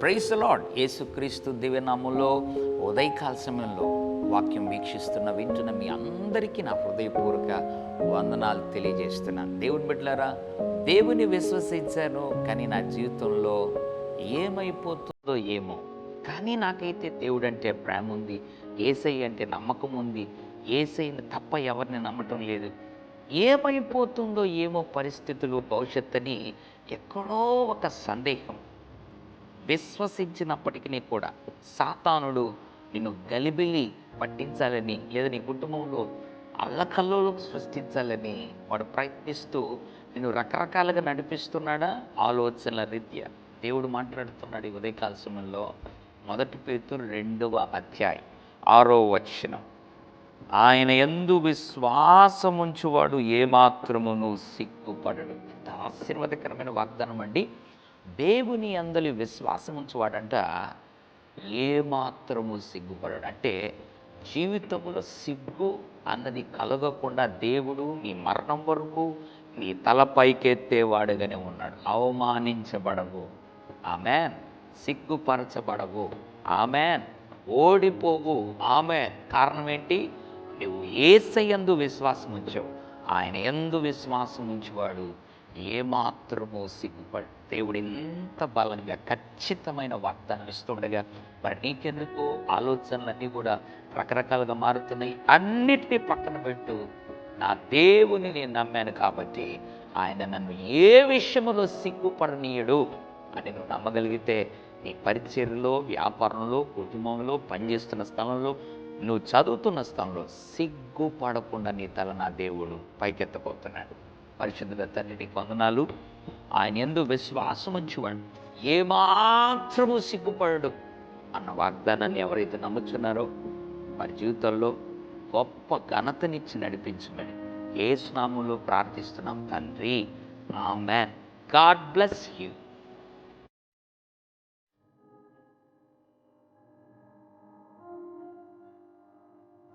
Price lord యేసుక్రీస్తు దివ్యనామంలో ఉదయకాల సమయంలో వాక్యం వీక్షిస్తున్న వింటున్న మీ అందరికీ నా హృదయపూర్వక వందనాలు తెలియజేస్తున్నాను. దేవుని బిడ్డలారా దేవుని విశ్వసించాను కానీ నా జీవితంలో ఏమైపోతుందో ఏమో కానీ నాకైతే దేవుడు అంటే ప్రేమ ఉంది ఏసై అంటే నమ్మకం ఉంది ఏసైని తప్ప ఎవరిని నమ్మటం లేదు. ఏమైపోతుందో ఏమో పరిస్థితులు భవిష్యత్తుని ఎక్కడో ఒక సందేహం. విశ్వసించినప్పటికీ కూడా సాతానుడు నిన్ను గలిబిలి పట్టించాలని లేదా నీ కుటుంబంలో అల్లకల్లోలు సృష్టించాలని వాడు ప్రయత్నిస్తూ నిన్ను రకరకాలుగా నడిపిస్తున్నాడా? ఆలోచనల రీత్యా దేవుడు మాట్లాడుతున్నాడు ఈ ఉదయకాల సమయంలో. మొదటి పేతురు రెండవ అధ్యాయం ఆరో వచనం. ఆయన ఎందు విశ్వాసముంచువాడు ఏమాత్రమును సిగ్గుపడడు. ఎంత ఆశీర్వాదకరమైన వాగ్దానం అండి. దేవుని అందలి విశ్వాసం ఉంచువాడంట ఏమాత్రము సిగ్గుపడడు. అంటే జీవితంలో సిగ్గు అన్నది కలగకుండా దేవుడు నీ మరణం వరకు నీ తల పైకెత్తేవాడుగానే ఉన్నాడు. అవమానించబడవు. ఆమెన్. సిగ్గుపరచబడవు. ఆమెన్. ఓడిపోవు. ఆమె కారణం ఏంటి? నువ్వు ఏసయందు విశ్వాసం ఉంచావు. ఆయన ఎందు విశ్వాసం ఉంచేవాడు ఏమాత్రమో సిగ్గుపడు దేవుడు ఎంత బలంగా ఖచ్చితమైన వాగ్దానం ఇస్తుండగా మరి నీకెందుకు? ఆలోచనలన్నీ కూడా రకరకాలుగా మారుతున్నాయి. అన్నిటినీ పక్కన పెట్టు. నా దేవుని నేను నమ్మాను కాబట్టి ఆయన నన్ను ఏ విషయంలో సిగ్గుపడనీయడు? అని నువ్వు నమ్మగలిగితే నీ పరిచర్లో వ్యాపారంలో కుటుంబంలో పనిచేస్తున్న స్థలంలో నువ్వు చదువుతున్న స్థలంలో సిగ్గుపడకుండా నీ తల నా దేవుడు పైకెత్తబోతున్నాడు. పరిశుద్ధుల తండ్రి వందనాలు. ఆయన ఎందు విశ్వాసం ఉంచువాడు. ఏమాత్రము సిగ్గుపడడు అన్న వాగ్దానాన్ని ఎవరైతే నమ్ముతున్నారో వారి జీవితంలో గొప్ప ఘనతనిచ్చి నడిపించమని ఏ స్నామంలో ప్రార్థిస్తున్నాం. తండ్రి ఆమెన్. God bless you.